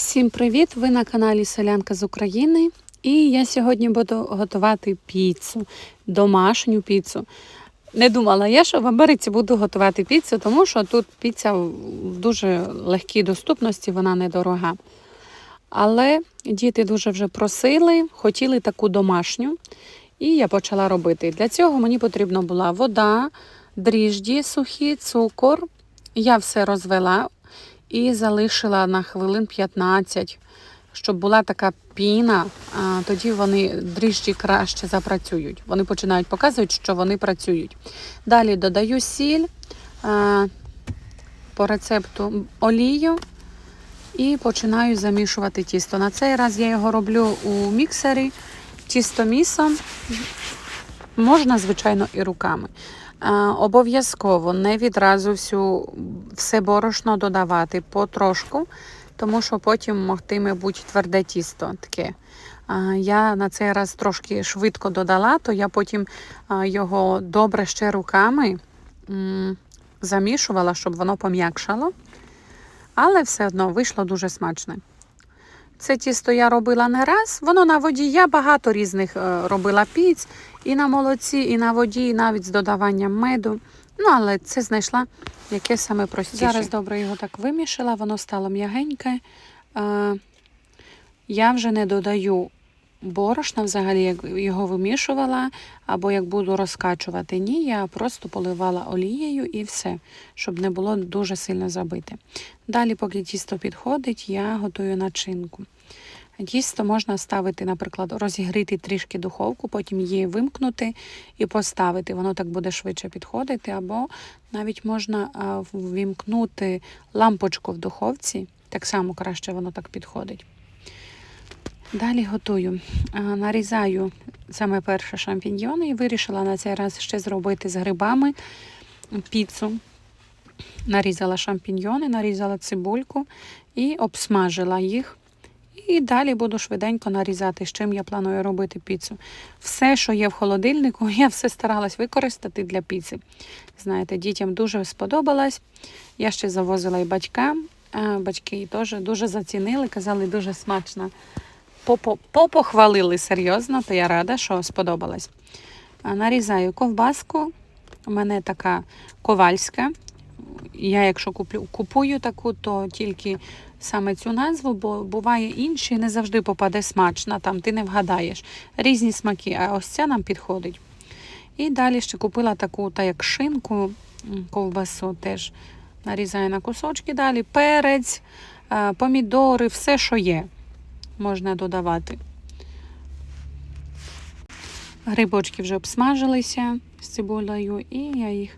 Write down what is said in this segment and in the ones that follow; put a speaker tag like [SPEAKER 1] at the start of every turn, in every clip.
[SPEAKER 1] Всім привіт! Ви на каналі Селянка з України. І я сьогодні буду готувати піцу, домашню піцу. Не думала я, що в Америці буду готувати піцу, тому що тут піца в дуже легкій доступності, вона недорога. Але діти дуже вже просили, хотіли таку домашню, і я почала робити. Для цього мені потрібна була вода, дріжджі сухі, цукор. Я все розвела і залишила на хвилин 15, щоб була така піна, тоді вони дріжджі краще запрацюють. Вони починають показувати, що вони працюють. Далі додаю сіль по рецепту олію і починаю замішувати тісто. На цей раз я його роблю у міксері тістомісом. Можна, звичайно, і руками. Обов'язково не відразу всю, все борошно додавати потрошку, тому що потім могтиме бути тверде тісто таке. Я на цей раз трошки швидко додала, то я потім його добре ще руками замішувала, щоб воно пом'якшало. Але все одно вийшло дуже смачне. Це тісто я робила не раз. Воно на воді. Я багато різних е, робила піць і на молоці, і на воді, і навіть з додаванням меду. Ну, але це знайшла яке саме простіше. Зараз добре його так вимішала, воно стало м'ягеньке. Е, я вже не додаю борошна, взагалі, як його вимішувала, або як буду розкачувати. Ні, я просто поливала олією і все, щоб не було дуже сильно забите. Далі, поки тісто підходить, я готую начинку. Тісто можна ставити, наприклад, розігріти трішки духовку, потім її вимкнути і поставити. Воно так буде швидше підходити, або навіть можна ввімкнути лампочку в духовці, так само краще воно так підходить. Далі готую. Нарізаю саме перше шампіньйони і вирішила на цей раз ще зробити з грибами піцу. Нарізала шампіньйони, нарізала цибульку і обсмажила їх. І далі буду швиденько нарізати, з чим я планую робити піцу. Все, що є в холодильнику, я все старалась використати для піци. Знаєте, дітям дуже сподобалось. Я ще завозила і батькам. Батьки теж дуже зацінили, казали, дуже смачно. Попо- Попохвалили серйозно, то я рада, що сподобалось. Нарізаю ковбаску. У мене така ковальська. Я, якщо куплю, купую таку, то тільки саме цю назву, бо буває інші, не завжди попаде смачна, там ти не вгадаєш. Різні смаки, а ось ця нам підходить. І далі ще купила таку, та як шинку, ковбасу теж нарізаю на кусочки. Далі перець, помідори, все, що є, можна додавати. Грибочки вже обсмажилися з цибулею, і я їх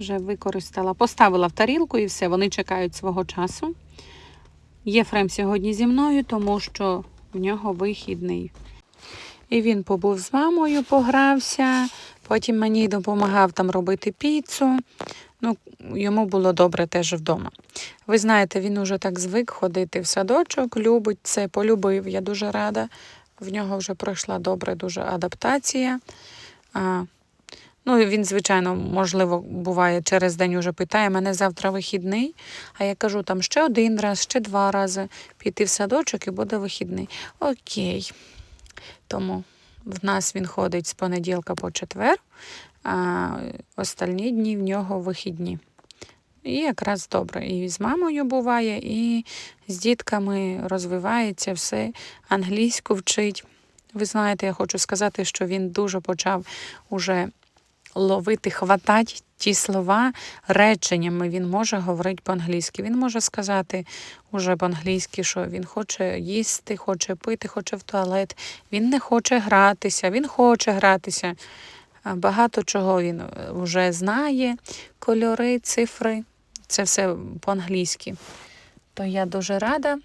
[SPEAKER 1] вже використала. Поставила в тарілку і все, вони чекають свого часу. Єфрем сьогодні зі мною, тому що в нього вихідний. І він побув з мамою, погрався, потім мені допомагав там робити піцу. Ну, йому було добре теж вдома. Ви знаєте, він уже так звик ходити в садочок, любить це, полюбив. Я дуже рада. В нього вже пройшла добре дуже адаптація. А, ну, він, звичайно, можливо, буває через день уже питає, мене завтра вихідний. А я кажу, там ще один раз, ще два рази піти в садочок і буде вихідний. Окей. Тому в нас він ходить з понеділка по четвер, а остальні дні в нього вихідні. І якраз добре. І з мамою буває, і з дітками розвивається все, англійську вчить. Ви знаєте, я хочу сказати, що він дуже почав уже ловити, хватати ті слова реченнями. Він може говорити по-англійськи. Він може сказати уже по-англійськи, що він хоче їсти, хоче пити, хоче в туалет. Він не хоче гратися, він хоче гратися. Багато чого він вже знає, кольори, цифри. Це все по-англійськи. То я дуже рада.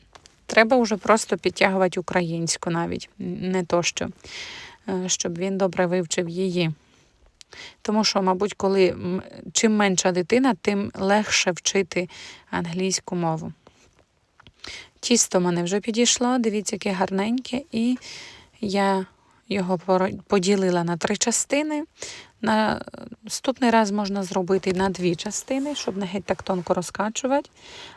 [SPEAKER 1] Треба вже просто підтягувати українську навіть, не то що, е, щоб він добре вивчив її. Тому що, мабуть, коли чим менша дитина, тим легше вчити англійську мову. Тісто в мене вже підійшло, дивіться, яке гарненьке, і я його поділила на три частини. Наступний раз можна зробити на дві частини, щоб не геть так тонко розкачувати.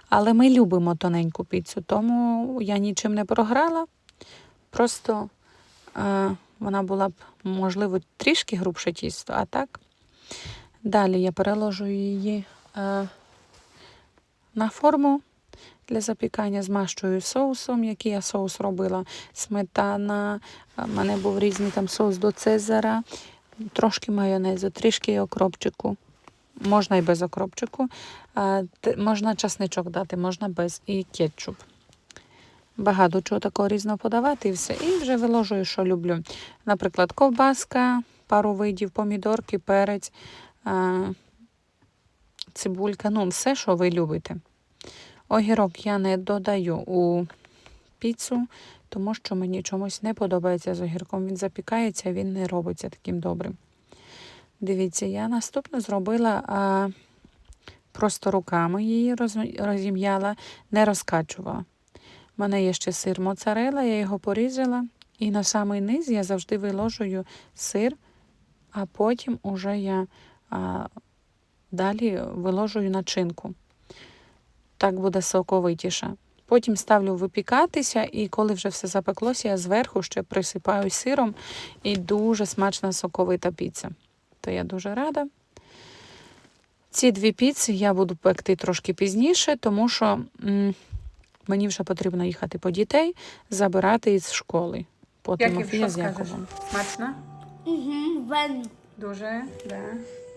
[SPEAKER 1] Але ми любимо тоненьку піцу, тому я нічим не програла. Просто е, вона була б, можливо, трішки грубше тісто, а так. Далі я переложу її е, на форму для запікання, змащую соусом, який я соус робила. Сметана, в мене був різний там соус до Цезара, трошки майонезу, трішки окропчику. Можна і без окропчику. Можна часничок дати, можна без і кетчуп. Багато чого такого різного подавати і все. І вже виложую, що люблю. Наприклад, ковбаска, пару видів, помідорки, перець, цибулька, ну, все, що ви любите. Огірок я не додаю у піцу, тому що мені чомусь не подобається з огірком. Він запікається, він не робиться таким добрим. Дивіться, я наступно зробила а, просто руками її роз- розім'яла, не розкачувала. У мене є ще сир моцарела, я його порізала. І на самий низ я завжди виложую сир, а потім уже я а, далі виложую начинку. Так буде соковитіше. Потім ставлю випікатися, і коли вже все запеклося, я зверху ще присипаю сиром і дуже смачна соковита піца. То я дуже рада. Ці дві піци я буду пекти трошки пізніше, тому що м, мені вже потрібно їхати по дітей, забирати із школи. По Тимофія з Яковом. Смачно?
[SPEAKER 2] Угу, вен.
[SPEAKER 1] Дуже, да.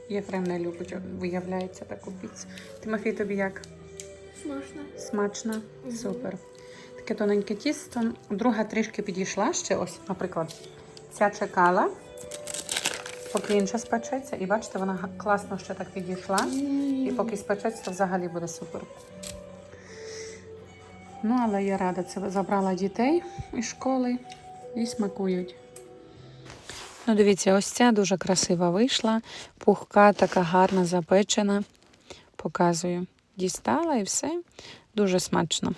[SPEAKER 1] Єфрем не любить, виявляється таку піцу. Тимофій, тобі як?
[SPEAKER 2] Смачно.
[SPEAKER 1] Смачно, супер. Таке тоненьке тісто. Друга трішки підійшла ще. Ось, наприклад, ця чекала, поки інша спечеться. І бачите, вона класно ще так підійшла. І поки спечеться, то взагалі буде супер. Ну, але я рада, це забрала дітей із школи і смакують. Ну, дивіться, ось ця дуже красива вийшла. Пухка, така гарна, запечена. Показую. Дістала і все. Дуже смачно.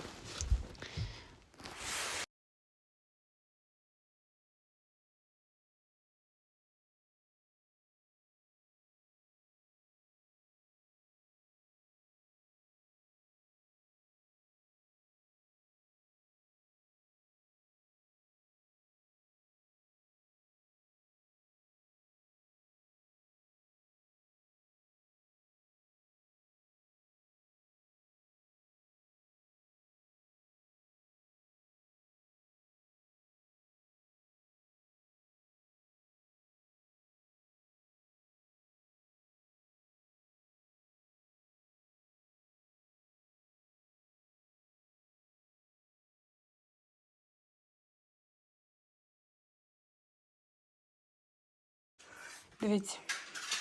[SPEAKER 1] Дивіться,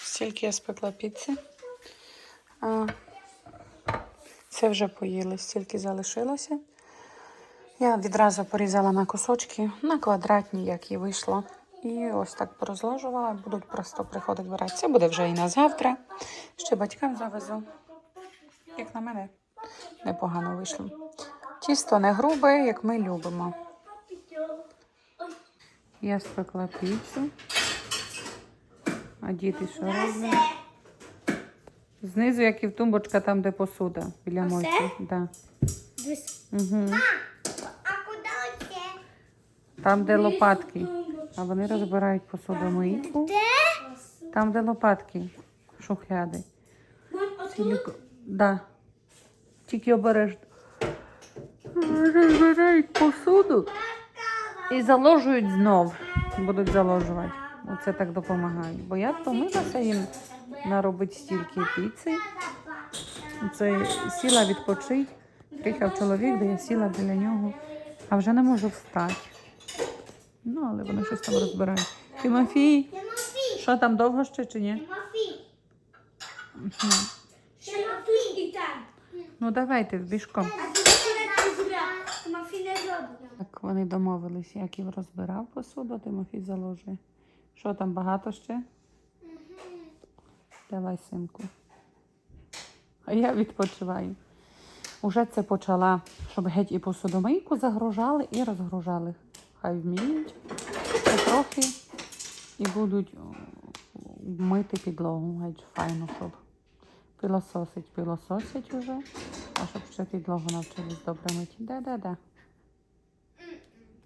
[SPEAKER 1] стільки я спекла піци. Це вже поїли, стільки залишилося. Я відразу порізала на кусочки, на квадратні, як і вийшло. І ось так порозложувала. Будуть просто приходити брати. Це буде вже і на завтра. Ще батькам завезу. Як на мене, непогано вийшло. Тісто не грубе, як ми любимо. Я спекла піцу. А діти що роблять? Знизу, як і в тумбочка, там, де посуда, біля
[SPEAKER 2] Оце?
[SPEAKER 1] мойки. Да. Угу.
[SPEAKER 2] А куди оце?
[SPEAKER 1] Там, де лопатки. А вони розбирають посудомийку.
[SPEAKER 2] Де?
[SPEAKER 1] Там, де лопатки, шухляди. Цілі... Да. Тільки обережно. Розбирають посуду і заложують знов. Будуть заложувати. Оце так допомагає. Бо я втомилася їм наробити стільки піци. Це сіла відпочити. Приїхав чоловік, де я сіла біля нього, а вже не можу встати. Ну, але вони щось там розбирають. Тимофій, що там довго ще чи ні?
[SPEAKER 2] Тимофій. Тимофій.
[SPEAKER 1] Ну давайте бішком.
[SPEAKER 2] Не зробив.
[SPEAKER 1] Так вони домовились, Яків розбирав посуду, Тимофій заложує. Що там багато ще? Давай, синку. А я відпочиваю. Уже це почала, щоб геть і посудомийку загружали, і розгружали. Хай вміють. трохи і будуть мити підлогу геть файно, щоб пилососить, пилососять уже, а щоб ще підлогу навчились добре мити. Де-де-де.